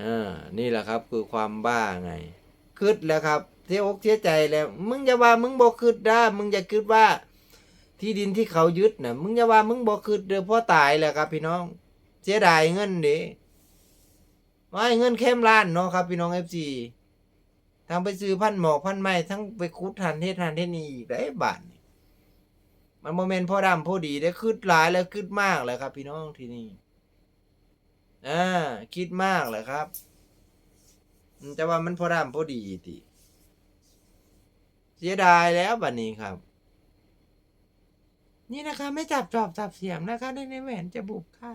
อ่านี่แหละครับคือความบ้าไงคืดแล้วครับเสียอกเสียใจแล้ว มึงจะว่ามึงบ่คืดได้มึงอย่าคืดว่า ที่ดินที่เขายึดน่ะมึงจะว่ามึงบ่คืดเด้อพ่อตายแล้วครับ พี่น้อง เสียดายเงินด้ว่าเงินเข้มล้านเนาะครับ พี่น้อง FC ทั้งไปซื้อพันหมอกพันไม้ทั้งไปคุดทันเทศทันเทศนี่อีกได้บาทมันโมเมนต์พ่อดำพ่อดีได้คืดหลายแล้วคืดมากแล้วครับ พี่น้องที่นี่ อ่าคิดมากแหละครับอืมแต่ว่ามันพ่อดำพ่อดีติเสียดายแล้วบัดนี้ครับ นี่นะคะ ไม่จับจอบจับเสียงนะคะในในแหวนจะบุกค่ะ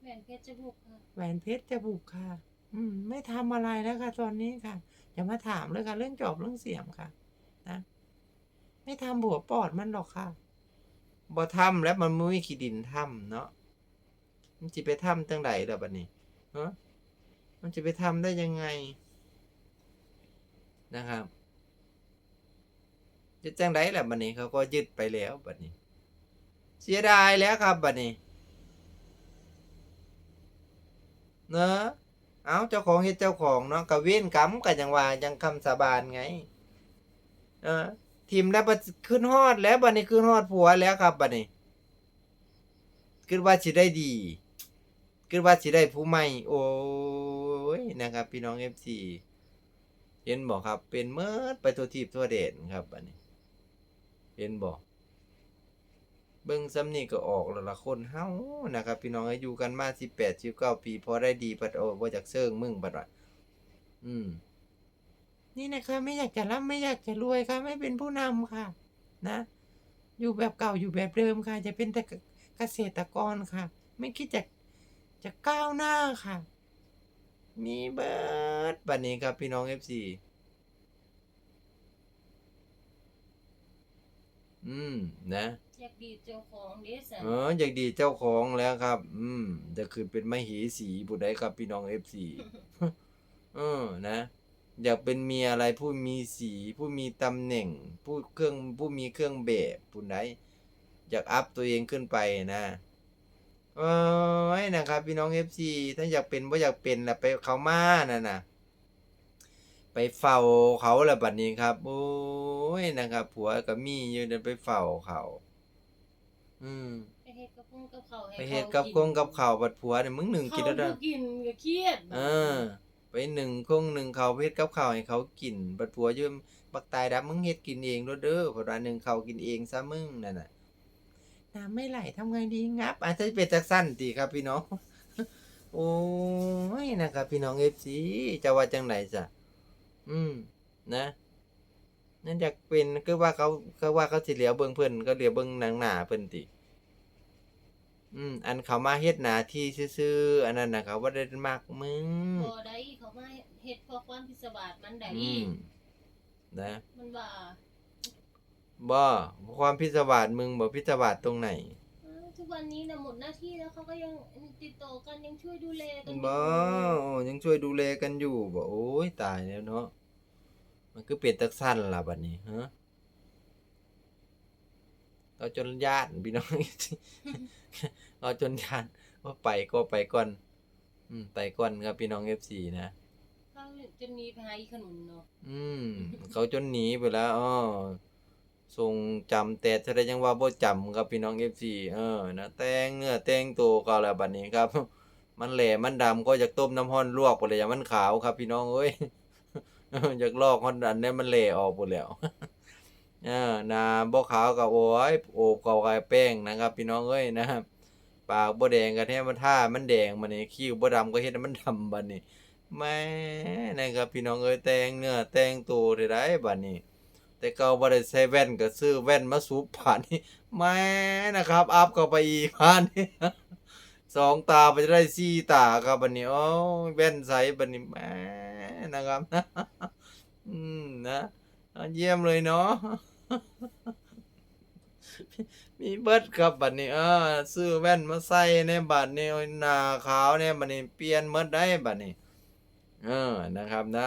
แหวนเพชรจะบุกค่ะแหวนเพชรจะบุกค่ะ อืม ไม่ทำอะไรแล้วค่ะตอนนี้ค่ะอย่ามาถามเลยค่ะ เรื่องจอบเรื่องเสียมค่ะ นะ ไม่ทำบัวปอดมันหรอกค่ะบ่ทำแล้วมันไม่มีขี้ดินทำเนาะ มันจะไปทำตั้งไหนล่ะบัดนี้ฮะมันจะไปทำได้ยังไง นะครับจะจังไดล่ะบัดนี้เขาก็ยึดไปแล้วบัดนี้ เสียดายแล้วครับบัดนี้เนอะเอาเจ้าของเฮ็ดเจ้าของเนาะกะเว้นกรรมกันยังว่ายังคำสาบานไง เออทีมแล้วบัดขึ้นฮอดแล้วบัดนี้ขึ้นฮอดผัวแล้วครับบัดนี้คิดว่าสิได้ดี คิดว่าสิได้ผู้ใหม่โอ้ยนะครับ พี่น้อง FC เห็นบอกครับ เป็นเมิดไปทัวทิพย์ทั่วเดชครับบัดนี้เห็นบอกเบิ่งซ้ำนี่ก็ออกแล้วละคนเฮานะครับ พี่น้องอายุกันมา18 19ปี พอได้ดีปัดโอ้บ่จากเซิงมึงบัดว่าอืม นี่นะคะไม่อยากจะร่ำไม่อยากจะรวยค่ะ ไม่เป็นผู้นำค่ะ นะ อยู่แบบเก่าอยู่แบบเดิมค่ะ จะเป็นแต่เกษตรกรค่ะ ไม่คิดจะ จะก้าวหน้าค่ะมีเบิร์ดบัดนี้ครับพี่น้อง FC อืมนะอยากดีเจ้าของเด้สันเอออยากดีเจ้าของแล้วครับ อืมจะขึ้นเป็นมเหสีผู้ใดครับพี่น้องเอฟซีเออนะ อยากเป็นเมียอะไรผู้มีสี ผู้มีตำแหน่ง ผู้เครื่องผู้มีเครื่องแบบผู้ใดอยากอัพตัวเองขึ้นไปนะ เอ้ยนะครับ พี่น้องเอฟซีถ้าอยากเป็นว่าอยากเป็นละไปเขามาน่ะนะไปเฝ้าเขาละบัดนี้ครับ โอ้ยนะครับ ผัวกับมีอยู่เดินไปเฝ้าเขา อืมไปเฮ็ดกับพุงกับเขาวให้ไปเฮ็ดกับคงกับข้าวบัดผัวเนี่ยมึงหนึ่งกินแล้วเด้เด้อกินก็เครียดเออ ไปหนึ่งคงหนึ่งข้าวไปเฮ็ดกับข้าวให้เขากิน บัดผัวอยู่บักตายดับมึงเฮ็ดกินเองเด้อเด้อเพราะว่าหนึ่งข้าวกินเองซะมึงนั่นน่ะ น้ำไม่ไหลทำไงดีงับ อาจจะเป็นจักสั้นติครับพี่น้อง โอ้ยนะครับพี่น้อง FC จะว่าจังไหนจ้ะอืม นะนั่นอยากเป็นคือว่าเขาคือว่าเขาสิเหลียวเบิ่งเพิ่นก็เหลียวเบิ่งหนังหน้าเพิ่นติอืม อันเขามาเฮ็ดหน้าที่ซื่อๆอันนั้นน่ะเขาบ่ได้มักมึงบ่ได้เขามาเฮ็ดเพราะความพิศวาสมันได้อืมนะ มันว่า บ่ความพิศวาสมึงบ่พิศวาสตรงไหนเอ้าทุกวันนี้น่ะหมดหน้าที่แล้วเขาก็ยังติดต่อกันยังช่วยดูแลกันอยู่บ่โอ้ยังช่วยดูแลกันอยู่บ่โอ้ยตายแล้วเนาะมันคือเป็นตักสั้นล่ะบัดนี้ฮะเราจนญาติพี่น้อง เราจนญาติว่าไปก็ไปก่อน อืมไปก่อนครับพี่น้อง FC นะเขาจะหนีไปหาอีขนุนเนาะอืม เขาจนหนีไปแล้วอ้อ ทรงจำแต่แสดงยังว่าบ่จำครับพี่น้อง FC เออนะแต่งเนื้อแต่งตัวก็แล้วบัดนี้ครับ มันแหลมันดำก็อยากต้มน้ำร้อนลวกไปเลยอย่ามันขาวครับ พี่น้องเอ้ยอยากลอกฮอนดันเนี่ยมันแหลออกหมดแล้วเออหน้าบ่ขาวก็โอ้ยโอบกาไก่แป้งนะครับ พี่น้องเอ้ยนะครับปากบ่แดงก็แท้มันท่ามันแดงบัดนี้คิ้วบ่ดำก็เฮ็ดมันดำบัดนี้แม่นะครับพี่น้องเอ้ยแต่งเนื้อแต่งตัวได้ได้บัดนี้ แต่เก่าบ่ได้ใส่แว่นก็ซื้อแว่นมาสูบผ่านนี่แม่นะครับ อัพเข้าไปอีกผ่านนี่สองตาไปจะได้สี่ตาครับบัดนี้โอ้แว่นใสบัดนี้แม่นะครับอืมนะเยี่ยมเลยเนาะมีเบิดครับบัดนี้เออซื้อแว่นมาใส่ในบัดนี้หน้าขาวเนี่ยบัดนี้เปลี่ยนหมดได้บัดนี้ เออนะครับนะ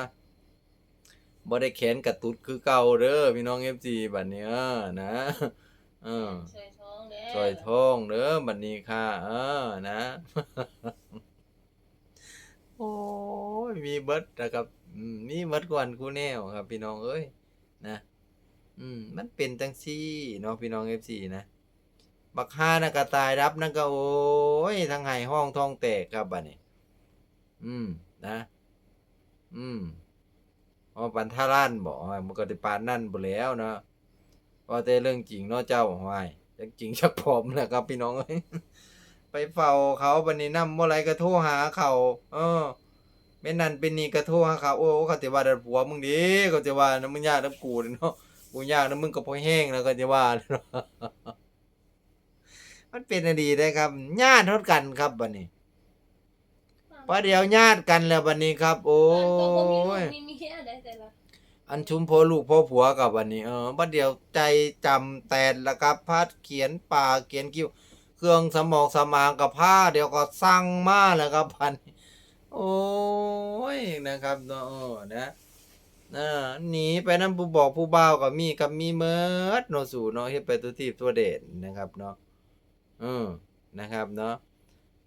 บ่ได้แขนกระตุดคือเก่าเด้อพี่น้อง FC บัดนี้เออนะเออช่วยท้องเด้ซอยทองเด้อบัดนี้ค่ะ เออนะ โอ้มีเบิดนะครับอืมมีเบิดก่อนกูแนวครับ พี่น้องเอ้ยนะอืมมันเป็นจังซี่เนาะพี่น้อง FC นะบักฮานะก็ตายรับนั่นก็โอ้ยทั้งไห้ห้องท้องแตกครับบัดนี้ อืมนะ อืม อ๋อปันท่าล้านบอกมันก็ได้ปานนั่นบ่แล้วเนาะว่าแต่เรื่องจริงเนาะเจ้าห้วยจริงชักพร้อมแล้วครับพี่น้องเอ้ยไปเฝ้าเขาบัดนี้นำบ่ไรก็โทรหาเขาเออแม่นนั่นเป็นนี่ก็โทรหาเขาโอ้เขาสิว่าแต่ผัวมึงดิเขาสิว่านะมึงยากนํกูเนาะกูยากนํมึงก็พอแห้งแล้วก็สิว่าเนาะมันเป็นอดีได้ครับญาติเท่ากันครับบัดนี้ พอเดียวญาติกันแล้วบัดนี้ครับ โอ้ตัวบ่มีลูกยมีเมียได้แต่ละอันชุมพ่อลูกพ่อผัวกับวันนี้เออบัดเดียวใจจำแตนละครับพัดเขียนป่าเขียนคิ้ว เครื่องสมองสมางกับผ้า เดี๋ยวก็สั่งมาแล้วครับพันโอ้ยนะครับเนาะเออนะนะหนีไปนั่นผู้บอกผู้บ่าวกับมีกับมีเมิดเนาะสู่เนาะเฮ็ดไปตัวทีบตัวเด่นนะครับเนาะเออนะครับเนาะ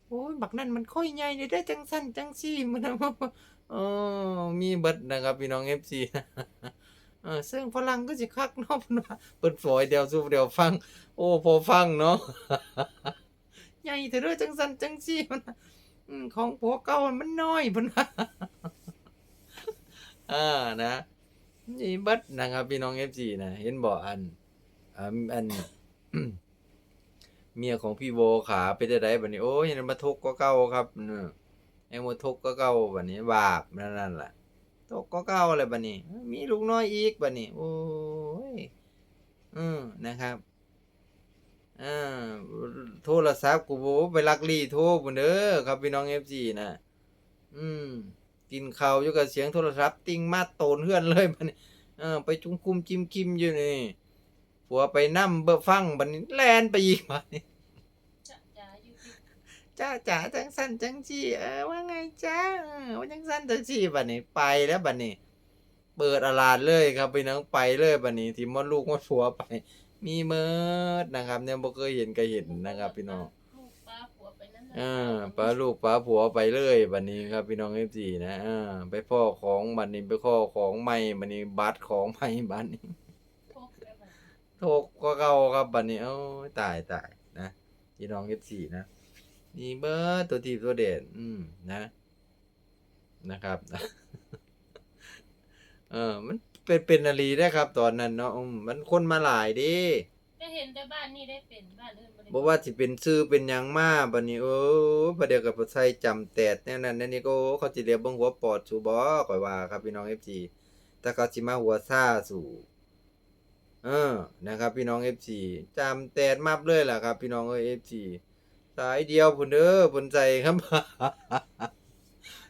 โอ้ยบักนั่นมันค่อยใหญ่ได้ได้จังสั้นจังซี่มันนะเออมีเบิดนะครับพี่น้อง FC เออซึ่งฝรั่งก็สิคักนาะเพิ่นว่าเปิดฝอยเดียวสู้เดียวฟัง โอ้พอฟังเนาะใหญ่เถอะเด้อจังสันจังซี่มันนะของผัวเก่ามันน้อยพุ่นว่าอ่านะนี่เบิดนะครับพี่น้อง FC นะเห็นบ่อันอ่าอัน เมียของพี่โวขาเป็นจังไดบัดนี้โอ้ยังมาทุกข์ก็เก่าครับเออยังมาทุกข์ก็เก่าบัดนี้บาปนั่นนั่นล่ะทุกข์ก็เก่าเลยบัดนี้ มีลูกน้อยอีกบัดนี้โอ้ยอืมนะครับอ่าโทรศัพท์กูโบไปลักลี่โทรพุ่นเด้อครับพี่น้อง FC นะอืมกินข้าวอยู่กับเสียงโทรศัพท์ติ้งมาโตนเฮือนเลยบันี้เออไปจุ้มคุมจิ้มคิมอยู่นี่ ผัวไปนำเบอฟังบัดนี้แล่นไปอีกบัดนี้จะจ๋าอยู่ที่จ้าจ๋าจังสั้นจังจี้เออว่าไงจ้าเออว่าจังสั้นจังจี้บัดนี้ไปแล้วบัดนี้ เปิดอาลาดเลยครับพี่น้องไปเลยบัดนี้ที่มดลูกมดผัวไป มีเมิดนะครับ เนี่ยบ่เคยเห็นก็เห็นนะครับ พี่น้องลูกป้าผัวไปนั่นน่ะอ่าป้าลูกป้าผัวไปเลยบัดนี้ครับ พี่น้อง FC นะอ่าไปพ่อของบัดนี้ไปข้อของใหม่บัดนี้บัตรของใหม่บัดนี้โทษไปบัด โทกก็เก่าครับบัดนี้เอ้ยตายตายนะพี่น้อง FC นะนี่เบิดตัวทีบตัวเด่นอืมนะนะครับเออ มันเป็นเป็นนาลีได้ครับ ตอนนั้นเนาะอืมมันคนมาหลายเดิก็เห็นแต่บ้านนี้ได้เป็นบ้านอื่นบ่ได้บอกว่าสิเป็นชื่อเป็นหยังมาบัดนี้ โอ้ประเดี๋ยวกับใส่จำแตดแนวนั้นแนวนี้ก็โอ้เขาสิเรียกเบิ่งหัวปอดสู่บ่ข่อยว่าครับพี่น้อง FG แต่เขาสิมาหัวซ่าสู่ เออนะครับ พี่น้อง FG จำแตดมับเลยล่ะครับ พี่น้องเอ้ย FG สายเดียวพุ่นเด้อพุ่นใจครับ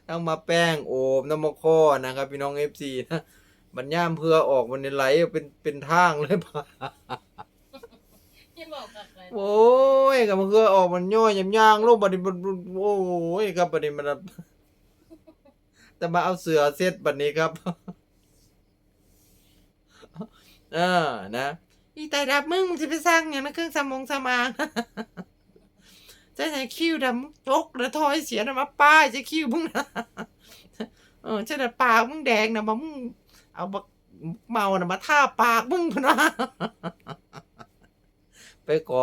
ต้องมาแป้งโอมน้ำมะข้อนะครับ พี่น้อง FC นะบัญญามเพื่อออกมันไหลเป็นเป็นทางเลยป่ะอย่าบอกกับใครโอ้ยกับมันคือออกมันย่อยยำย่างลงบัดนี้มันโอ้ยครับบัดนี้มันแต่มาเอาเสือเซตบัดนี้ครับ เออ นะอีตายดับมึงมึงจะไปสร้างอย่างนั้นเครื่องสมองสมางจะใช้คิ้วดำจกแล้วทอยเสียนะมาป้ายจะคิ้วมึงนะเออฉันน่ะปากมึงแดงนะมามึงเอาบักเมานะมาท่าปากมึงพะนะไปขอ